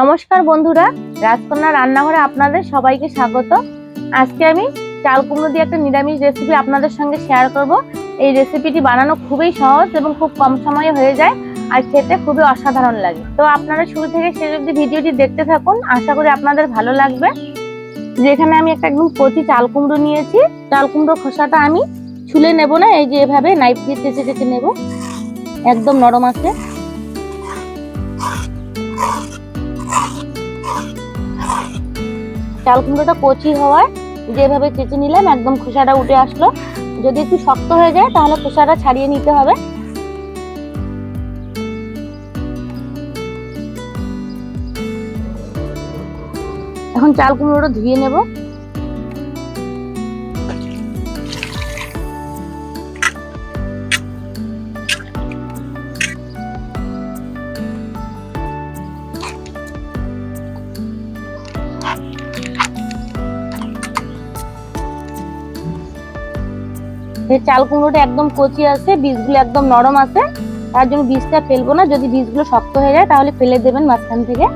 নমস্কার বন্ধুরা, রাজকন্যা রান্নাঘরে আপনাদের সবাইকে স্বাগত। আজকে আমি চাল কুমড়ো দিয়ে একটা নিরামিষ রেসিপি আপনাদের সঙ্গে শেয়ার করব। এই রেসিপিটি বানানো খুবই সহজ এবং খুব কম সময়ে হয়ে যায় আর খেতে খুবই অসাধারণ লাগে। তো আপনারা শুরু থেকে শেষ অবধি ভিডিওটি দেখতে থাকুন, আশা করি আপনাদের ভালো লাগবে। যেখানে আমি একটা একদম কচি চাল কুমড়ো নিয়েছি। চাল কুমড়ো খোসাটা আমি ছুলে নেব না, এই যে এভাবে নাইফ দিয়ে চেঁচে চেঁচে নেব। একদম নরম আছে। চাল কুমড়োটা কচি হওয়ার যেভাবে চেঁচে নিলাম, একদম খোসাটা উঠে আসলো। যদি একটু শক্ত হয়ে যায়, তাহলে খোসাটা ছাড়িয়ে নিতে হবে। এখন চাল কুমড়োটা ধুয়ে নেব। এই চাল কুমড়োটা একদম কচি আছে, বীজগুলো একদম নরম আছে। তার জন্য বীজটা ফেলব না, যদি বীজগুলো শক্ত হয়ে যায় তাহলে ফেলে দেবেন মাঝখান থেকে।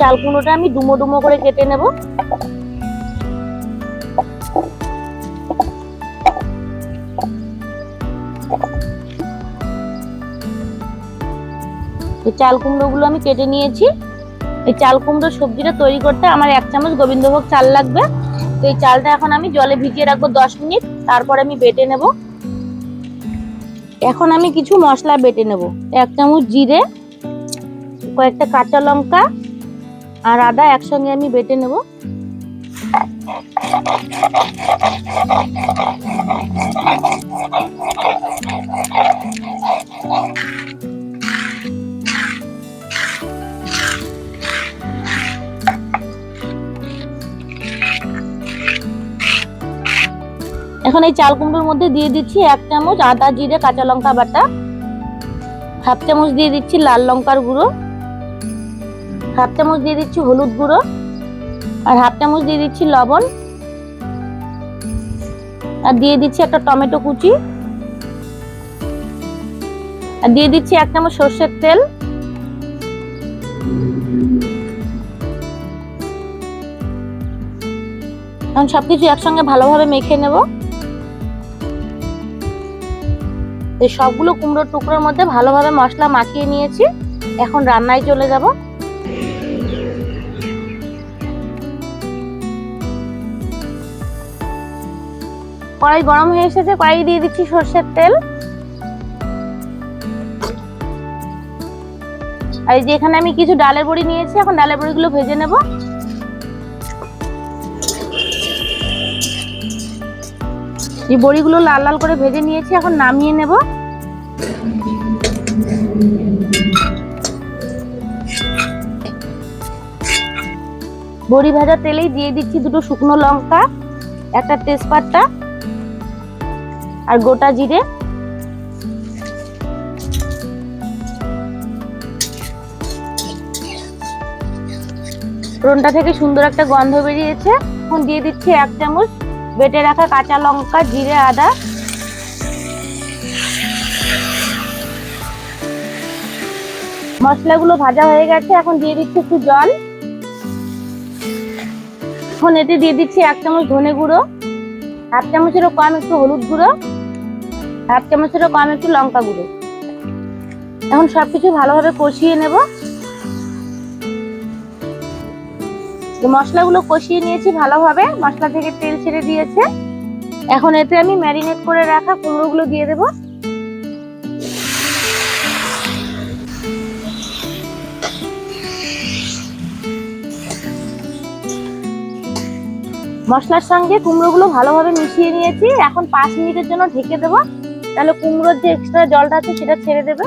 চাল কুমড়োটা আমি ডুমো ডুমো করে কেটে নেব। তো চাল কুমড়োগুলো আমি কেটে নিয়েছি। এই চাল কুমড়ো সবজিটা তৈরি করতে আমার এক চামচ গোবিন্দভোগ চাল লাগবে। তো এই চালটা এখন আমি জলে ভিজিয়ে রাখব দশ মিনিট, তারপরে আমি বেটে নেব। এখন আমি কিছু মশলা বেটে নেব। এক চামচ জিরে, কয়েকটা কাঁচা লঙ্কা আর আদা একসঙ্গে আমি বেটে নেব। এখন এই চাল কুমড়োর মধ্যে দিয়ে দিচ্ছি এক চামচ আদা, জিরে, কাঁচা লঙ্কা বাটা। হাফ চামচ দিয়ে দিচ্ছি লাল লঙ্কার গুঁড়ো। হাফ চামচ দিয়ে দিচ্ছি হলুদ গুঁড়ো। আর হাফ চামচ দিয়ে দিচ্ছি লবণ। আর দিয়ে দিচ্ছি একটা টমেটো কুচি। আর দিয়ে দিচ্ছি এক চামচ সর্ষের তেল। এখন সবকিছু একসঙ্গে ভালোভাবে মেখে নেব। এই সবগুলো কুমড়োর টুকরোর মধ্যে ভালোভাবে মশলা মাখিয়ে নিয়েছি। এখন রান্নায় চলে যাব। কড়াই গরম হয়ে এসেছে কড়াই দিয়ে দিচ্ছি সর্ষের তেল। আর এই যে এখানে আমি কিছু ডালের বড়ি নিয়েছি, এখন ডালের বড়িগুলো ভেজে নেব। এই বড়িগুলো লাল লাল করে ভেজে নিয়েছি, এখন নামিয়ে নেব। বড়ি ভাজা তেলেই দিয়ে দিচ্ছি দুটো শুকনো লঙ্কা, একটা তেজপাতা আর গোটা জিরে। ফোড়নটা থেকে সুন্দর একটা গন্ধ বেরিয়েছে। এখন দিয়ে দিচ্ছি এক চামচ বেটে রাখা কাঁচা লঙ্কা, জিরে, আদা। মশলাগুলো ভাজা হয়ে গেছে, এখন দিয়ে দিচ্ছি একটু জল। এখন এতে দিয়ে দিচ্ছি এক চামচ ধনে গুঁড়ো, হাফ চামচেরও কম একটু হলুদ গুঁড়ো, হাফ চামচেরও কম একটু লঙ্কা গুঁড়ো। এখন সবকিছু ভালোভাবে কষিয়ে নেব। মশলাগুলো কষিয়ে নিয়েছি ভালোভাবে। মশলা থেকে তেল ছেড়ে দিয়েছে। এখন এতে আমি ম্যারিনেট করে রাখা কুমড়োগুলো দিয়ে দেব। মশলার সঙ্গে কুমড়োগুলো ভালোভাবে মিশিয়ে নিয়েছি। এখন পাঁচ মিনিটের জন্য ঢেকে দেবো। তাহলে কুমড়োর যে এক্সট্রা জলটা আছে সেটা ছেড়ে দেবে।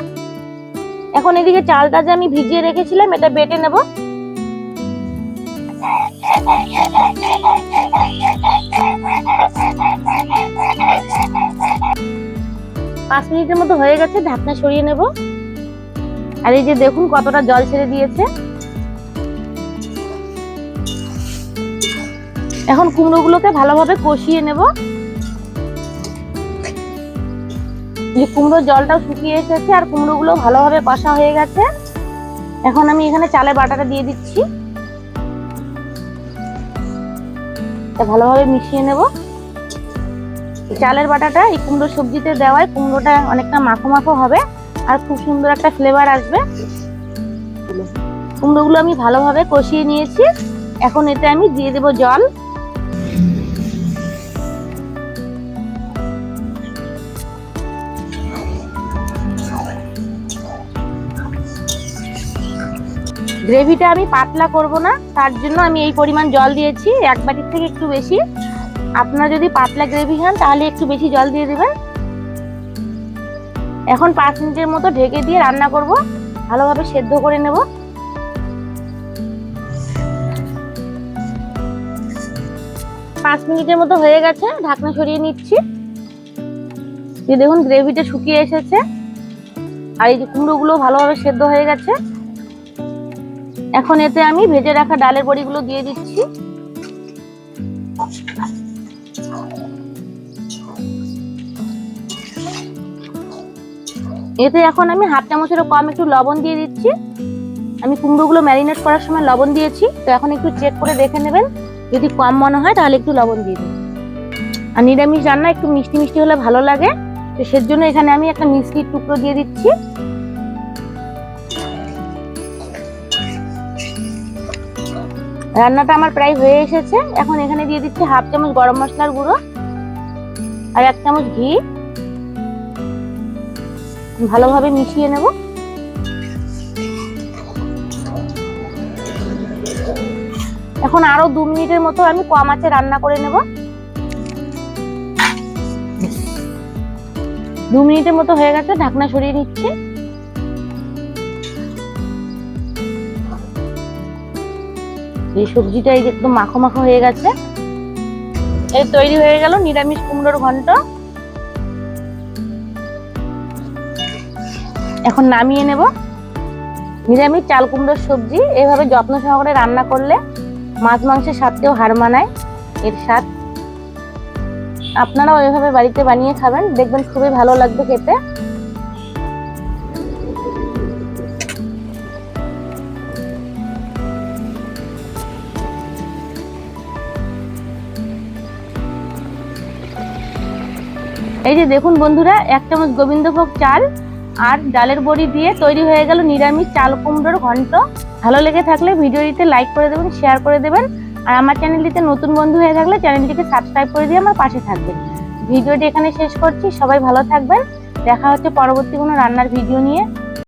এখন এদিকে চালটা যে আমি ভিজিয়ে রেখেছিলাম, এটা বেটে নেব। পাঁচ মিনিটের মতো হয়ে গেছে, ঢাকনা সরিয়ে নেব। আর এই যে দেখুন কতটা জল ছেড়ে দিয়েছে। এখন কুমড়োগুলোকে ভালোভাবে কষিয়ে নেব। যে কুমড়োর জলটাও শুকিয়ে এসেছে আর কুমড়োগুলো ভালোভাবে কষা হয়ে গেছে। এখন আমি এখানে চালের বাটাটা দিয়ে দিচ্ছি। ভালোভাবে মিশিয়ে নেব। চালের বাটাটা এই কুমড়ো সবজিতে দেওয়ায় কুমড়োটা অনেকটা মাখো মাখো হবে আর খুব সুন্দর একটা ফ্লেভার আসবে। কুমড়োগুলো আমি ভালোভাবে কষিয়ে নিয়েছি। এখন এতে আমি দিয়ে দেব জল। গ্রেভিটা আমি পাতলা করব না, তার জন্য আমি এই পরিমাণ জল দিয়েছি, এক বাটির থেকে একটু বেশি। আপনারা যদি পাতলা গ্রেভি খান, তাহলে একটু বেশি জল দিয়ে দেবেন। এখন পাঁচ মিনিটের মতো ঢেকে দিয়ে রান্না করব। ভালোভাবে সেদ্ধ করে নেব। পাঁচ মিনিটের মতো হয়ে গেছে, ঢাকনা সরিয়ে নিচ্ছি। এই দেখুন গ্রেভিটা শুকিয়ে এসেছে। আর এই যে কুমড়োগুলো ভালোভাবে সেদ্ধ হয়ে গেছে। এখন এতে আমি ভেজে রাখা ডালের বড়িগুলো দিয়ে দিচ্ছি। এতে এখন আমি হাফ চামচেরও কম একটু লবণ দিয়ে দিচ্ছি। আমি কুমড়োগুলো ম্যারিনেট করার সময় লবণ দিয়েছি। তো এখন একটু চেক করে দেখে নেবেন। যদি কম মনে হয় তাহলে একটু লবণ দিয়ে দেবেন আর নিরামিষ রান্না একটু মিষ্টি মিষ্টি হলে ভালো লাগে। তো সের জন্য এখানে আমি একটা মিষ্টির টুকরো দিয়ে দিচ্ছি। রান্নাটা আমার প্রায় হয়ে এসেছে। এখন এখানে দিয়ে দিচ্ছি হাফ চামচ গরম মশলার গুঁড়ো আর এক চামচ ঘি। ভালোভাবে মিশিয়ে নেব। এখন আরও দু মিনিটের মতো আমি কম আছে রান্না করে নেব। দু মিনিটের মতো হয়ে গেছে, ঢাকনা সরিয়ে নিচ্ছি। এই সবজিটা এই একদম মাখো মাখো হয়ে গেছে। এই তৈরি হয়ে গেল নিরামিষ কুমড়োর ঘন্ট। এখন নামিয়ে নেব। নিরামিষ চাল কুমড়োর সবজি, এভাবে যত্ন সহকারে রান্না করলে মাছ মাংসের স্বাদকেও হার মানায়, এর স্বাদ। আপনারাও এভাবে বাড়িতে বানিয়ে খাবেন, দেখবেন খুবই ভালো লাগবে খেতে। এই যে দেখুন বন্ধুরা, এক চামচ গোবিন্দভোগ চাল আর ডালের বড়ি দিয়ে তৈরি হয়ে গেল নিরামিষ চাল কুমড়োর ঘন্ট। ভালো লেগে থাকলে ভিডিওটিতে লাইক করে দেবেন শেয়ার করে দেবেন। আর আমার চ্যানেলটিতে নতুন বন্ধু হয়ে থাকলে চ্যানেলটিকে সাবস্ক্রাইব করে দিয়ে আমার পাশে থাকবেন। ভিডিওটি এখানে শেষ করছি, সবাই ভালো থাকবেন। দেখা হচ্ছে পরবর্তী কোনো রান্নার ভিডিও নিয়ে।